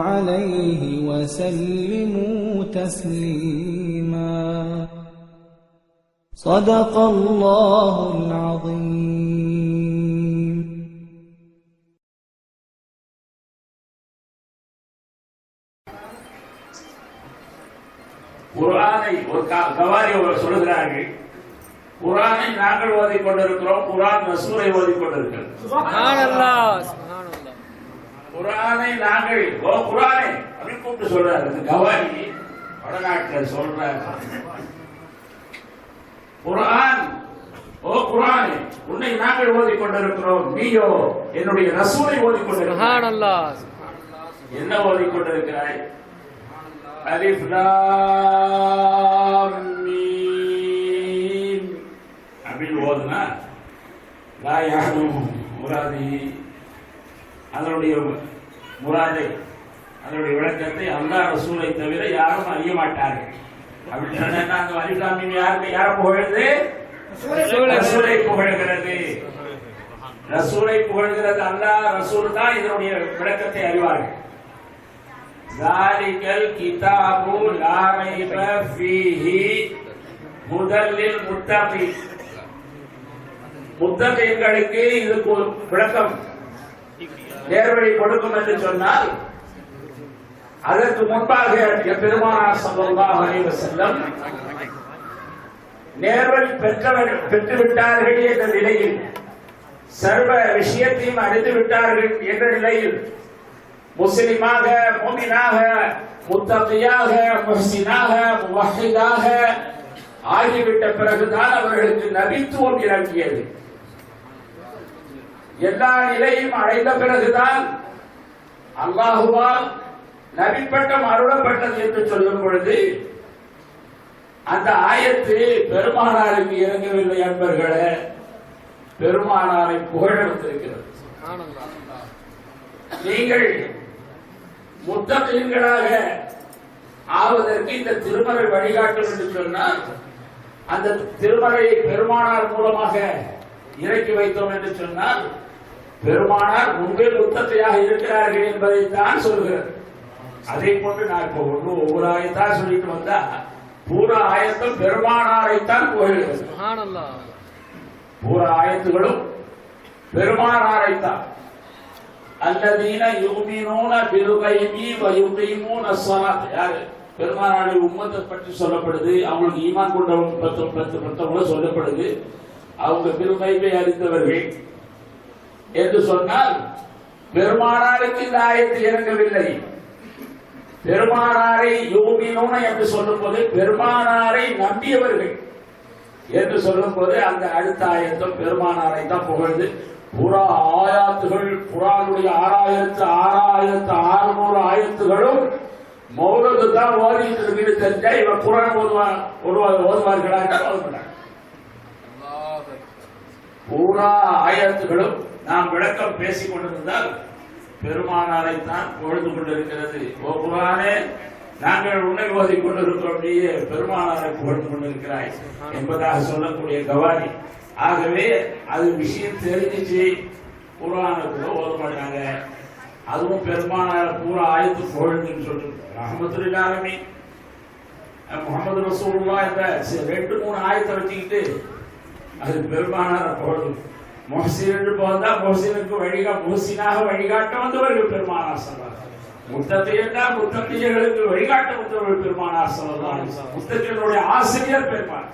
عليه وسلموا تسليما صدق الله العظيم குரானை ஒரு க- கவாரி அவர் சொல்லுகிறார்கள் குரானை நாங்கள் ஓதிக் கொண்டிருக்கிறோம் குரான் ரசூலை ஓதிக் கொண்டிருக்கிறது குரானை நாங்கள் ஓ குரானே அப்படின்னு கூப்பிட்டு சொல்றாரு. இந்த கவாரி வடநாட்டில் சொல்றாரு குரான் ஓ குரானே உன்னை நாங்கள் ஓதிக் கொண்டிருக்கிறோம் நீயோ என்னுடைய ரசூலை சுப்ஹான் கொண்டிருக்கிறாய் என்ன ஓதிக் கொண்டிருக்கிறாய் அலிஃப் லாம் மீம். அப்படின்னு ஓதுனா லா யாரும் முராதி. அதனுடைய முராதை அதனுடைய விளக்கத்தை அல்லாஹ் ரசூலை தவிர யாரும் அறிய மாட்டார்கள் அப்படின்னு சொன்னா அந்த அலிஃப் லாம் மீம் யாருக்கு யாரை புகழுது ரசூலை புகழ்கிறது ரசூலை புகழ்கிறது அல்லாஹ் ரசூல் தான் இதனுடைய விளக்கத்தை அறிவார்கள் ذلك الكتاب لا ريب فيه هدى للمتقين முத்தகைகளுக்கு இதுக்கு ஒரு விளக்கம் நேர்வழி கொடுக்கும் என்று சொன்னால் அதற்கு முன்பாக பெருமானார் ஸல்லல்லாஹு அலைஹி வஸல்லம் நேர்வழி பெற்றவர்கள் பெற்றுவிட்டார்கள் என்ற நிலையில் சர்வ விஷயத்தையும் அறிந்து விட்டார்கள் என்ற நிலையில் முஸ்லிமாக மோமினாக முத்தகையாக முஹசினாக முவஹிதாக ஆகிவிட்ட பிறகுதான் அவர்களுக்கு நபித்துவம் இறங்கியது. எல்லா நிலையும் அடைந்த பிறகுதான் அல்லாஹுவால் நபிப்பட்டம் அருளப்பட்டது என்று சொல்லும் பொழுது அந்த ஆயத்து பெருமானாருக்கு இறங்கவில்லை என்பர்களே பெருமானாரை புகழெடுத்திருக்கிறது நீங்கள் முத்தகீன்களாக ஆவதற்கு இந்த திருமறை வழிகாட்டும் என்று சொன்னால் அந்த திருமறையை பெருமானார் மூலமாக இறக்கி வைத்தோம் என்று சொன்னால் பெருமானார் முன்பே முத்தத்தையாக இருக்கிறார்கள் என்பதை தான் சொல்கிறது. அதை கொண்டு நான் இப்போ ஒன்று ஒவ்வொரு ஆயத்தான் சொல்லிட்டு வந்தா பூரா ஆயத்தம் பெருமானாரைத்தான் புகழ்கிறது பூரா ஆயத்துகளும் பெருமானாரைத்தான். அல்லதீன யுமினூன பில்கைபி வ யுகீமூன ஸலாத். யாரு? பெருமானாருடைய உம்மத்தை பற்றி சொல்லப்படுது அவங்களுக்கு ஈமான் கொண்டவங்க பத்து பத்து பத்தவங்கள சொல்லப்படுது. அவங்க திருமையை அறிந்தவர்கள் என்று சொன்னால் பெருமானாருக்கு இந்த ஆயத்து இறங்கவில்லை. பெருமானாரை யோகினோன என்று சொல்லும்போது பெருமானாரை நம்பியவர்கள். என்று சொல்லும்போது அந்த அடுத்த ஆயத்தம் பெருமானாரை தான் புகழ்ந்து புறா ஆயாத்துகள் குரானுடைய ஆறாயிரத்து ஆறாயிரத்து ஆறுநூறு ஆயத்துகளும் மௌலது தான் ஓதிட்டு இருக்குன்னு தெரிஞ்சா இவன் குரான் ஓதுவான் ஓதுவார்களா? என்றால் பூரா ஆயத்துகளும் நாம் விளக்கம் பேசிக் கொண்டிருந்தால் பெருமானாரை தான் பொழுது கொண்டிருக்கிறது. ஓ குரானே நாங்கள் உன்னை ஓதி கொண்டிருக்கிறோம். நீயே பெருமானாரை புகழ்ந்து கொண்டிருக்கிறாய் என்பதாக சொல்லக்கூடிய கவாரி ஆகவே அது விஷயம் தெரிஞ்சிச்சு. குரானுக்குள்ள ஓத மாட்டாங்க அதுவும் பெருமானார பூரா ஆயத்து புகழ்ந்துன்னு சொல்லிட்டு ரஹமத்துல்லாலுமே முகமது ரசூல்லா என்ற ரெண்டு மூணு ஆயத்தை வச்சுக்கிட்டு அது பெருமானார புகழும் முஹசின் போதா முஹசினுக்கு வழிகா முஹசினாக வழிகாட்ட வந்தவர்கள் பெருமானார் சொல்றார் முத்தத்தையண்டா முத்தத்தையர்களுக்கு வழிகாட்ட வந்தவர்கள் பெருமானார் சொல்லலாம் முத்தத்தையனுடைய ஆசிரியர் பெருமான்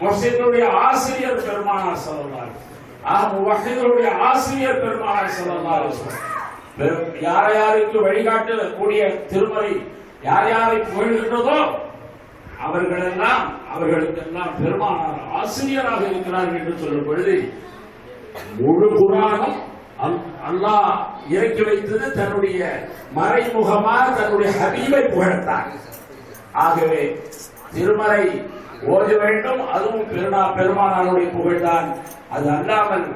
முஹசினுடைய ஆசிரியர் பெருமானார் சொல்லலாம் ஆக முவஹிதுடைய ஆசிரியர் பெருமானார் சொல்லலாம் யார் யாருக்கு வழிகாட்ட கூடிய திருமறை யார் யாரை புகழ்கின்றதோ அவர்களெல்லாம் அவர்களுக்கெல்லாம் பெருமானார் ஆசிரியராக இருக்கிறார்கள் என்று சொல்லும் பொழுது முழு குரானும் அல்லாஹ் இறக்கி வைத்தது தன்னுடைய மறைமுகமாக தன்னுடைய ஹபீபை புகழத்தான் ஆகவே திருமறை ஓத வேண்டும் அதுவும் பெருமா பெருமானாருடைய புகழ்தான் அது அல்லாமல்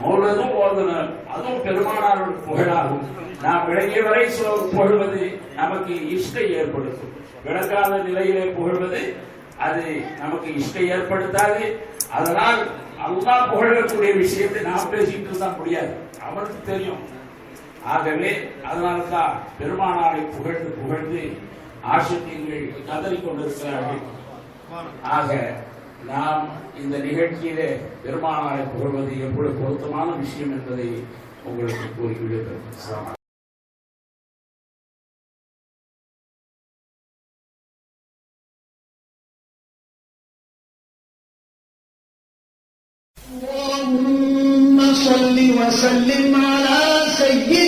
மௌலதும் ஓதுனர் அதுவும் பெருமானாருடைய புகழாகும். நாம் விளங்கிய வரை புகழ்வது நமக்கு இஷ்டை ஏற்படுத்தும். விளக்காத நிலையிலே புகழ்வது அது நமக்கு இஷ்டை ஏற்படுத்தாது. அதனால் அல்லா புகழக்கூடிய விஷயத்தை நாம் பேசிட்டு இருந்தா முடியாது. அவருக்கு தெரியும். ஆகவே அதனால்தான் பெருமானாரை புகழ்ந்து புகழ்ந்து ஆசிரியர்கள் கதறிக் கொண்டிருக்கிறார்கள். ஆக நாம் இந்த நிகழ்ச்சியிலே பெருமானாரை புகழ்வது எவ்வளவு பொருத்தமான விஷயம் என்பதை உங்களுக்கு கூறி விடுகிறேன் اللهم صل وسلم على سيدنا